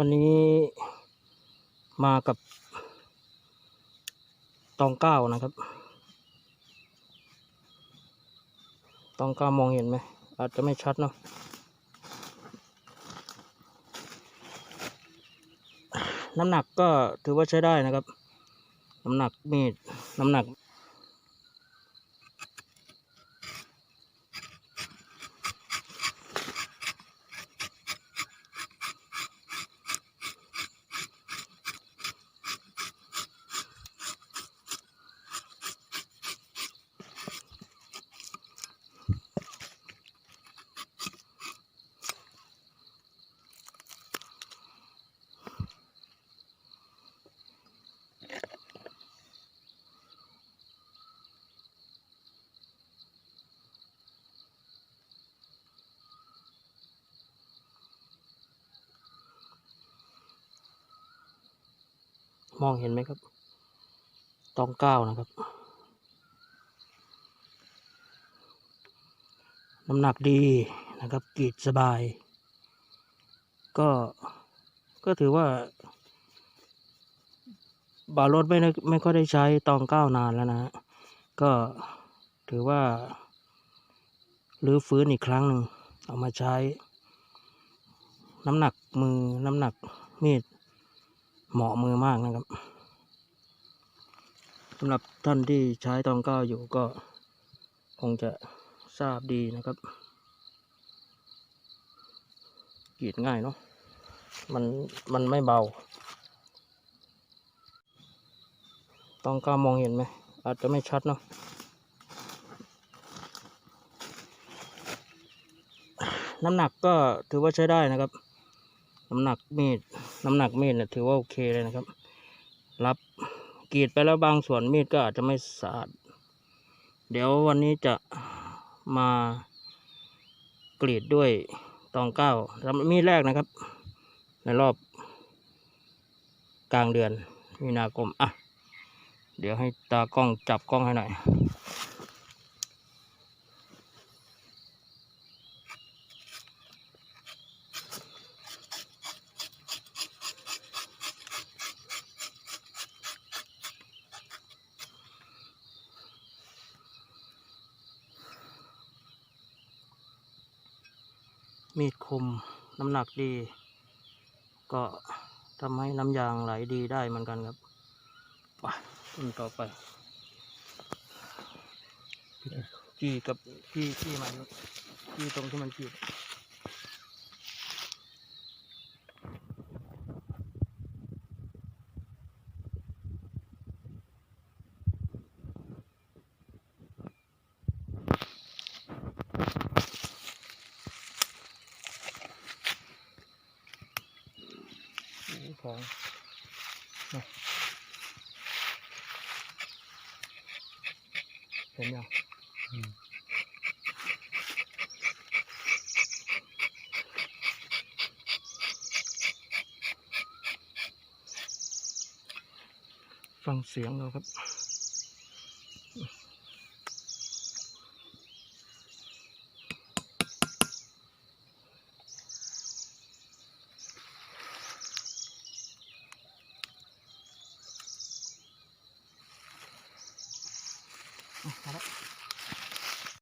วันนี้มากับตองเก้านะครับ ตองเก้ามองเห็นไหม อาจจะไม่ชัดเนาะน้ำหนักก็ถือว่าใช้ได้นะครับ น้ำหนักมีด น้ำหนัก มองเห็นไหมครับ ตองเก้านะครับ น้ำหนักดีนะครับกรีดสบาย ก็ก็ถือว่า บารถไม่ได้ไม่ค่อยได้ใช้ตองเก้านานแล้วนะฮะก็ถือว่ารื้อฟื้นอีกครั้งหนึ่งเอามาใช้ น้ำหนักมือน้ำหนักมีด เหมาะมือมากนะครับสำหรับท่านที่ใช้ตองก้าอยู่ก็คงจะทราบดีนะครับกรีดง่ายเนาะมันมันไม่เบาตองก้ามองเห็นไหม อาจจะไม่ชัดเนาะน้ำหนักก็ถือว่าใช้ได้นะครับ น้ำหนักมีด น้ำหนักมีดเนี่ยถือว่าโอเคเลยนะครับ รับกรีดไปแล้วบางส่วนมีดก็อาจจะไม่สะอาด เดี๋ยววันนี้จะมากรีดด้วยตองเก้าสำหรับมีดแรกนะครับ ในรอบกลางเดือนมีนาคมอะ เดี๋ยวให้ตากล้องจับกล้องให้หน่อย มีดคมน้ำหนักดี ก็ทำให้น้ำยางไหลดีได้เหมือนกันครับไปต้นต่อไปจี้กับจี้จี้มันจี้ตรงที่มันจี้ ของเห็นยังฟังเสียงเราครับ Ah, tara.